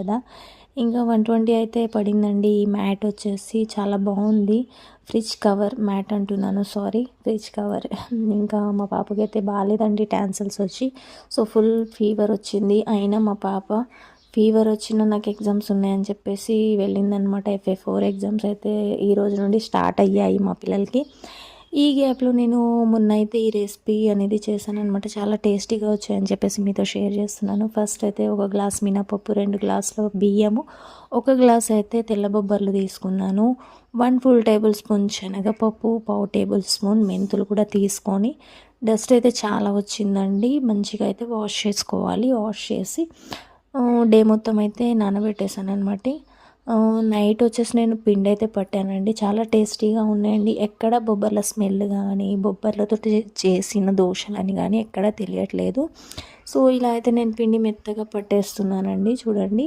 కదా. ఇంకా one twenty అయితే పడిందండి. ఈ మ్యాట్ వచ్చేసి చాలా బాగుంది. ఫ్రిడ్జ్ కవర్ మ్యాట్ అంటున్నాను. Sorry fridge cover. ఇంకా మా పాపకి అయితే బాగాలేదండి ట్యాన్సల్స్ వచ్చి. సో ఫుల్ ఫీవర్ వచ్చింది. అయినా మా పాప ఫీవర్ వచ్చిన నాకు ఎగ్జామ్స్ ఉన్నాయని చెప్పేసి వెళ్ళిందనమాట. ఎఫ్ఏ ఫోర్ ఎగ్జామ్స్ అయితే ఈ రోజు నుండి స్టార్ట్ అయ్యాయి మా పిల్లలకి. ఈ గ్యాప్లో నేను మొన్న అయితే ఈ రెసిపీ అనేది చేశాను అనమాట చాలా టేస్టీగా వచ్చాయని చెప్పేసి మీతో షేర్ చేస్తున్నాను. ఫస్ట్ అయితే ఒక గ్లాస్ మినపప్పు రెండు గ్లాసులు బియ్యము ఒక గ్లాస్ అయితే తెల్ల బొబ్బర్లు తీసుకున్నాను. వన్ ఫుల్ టేబుల్ స్పూన్ శనగపప్పు పావు టేబుల్ స్పూన్ మెంతులు కూడా తీసుకొని డస్ట్ అయితే చాలా వచ్చిందండి. మంచిగా అయితే వాష్ చేసుకోవాలి. వాష్ చేసి డే మొత్తం అయితే నానబెట్టేశాను అనమాట నైట్ వచ్చేసి నేను పిండి అయితే పట్టానండి. చాలా టేస్టీగా ఉన్నాయండి. ఎక్కడ బొబ్బర్ల స్మెల్ కానీ బొబ్బర్లతో చేసిన దోశలని కానీ ఎక్కడ తెలియట్లేదు. సో ఇలా అయితే నేను పిండి మెత్తగా పట్టేస్తున్నానండి. చూడండి.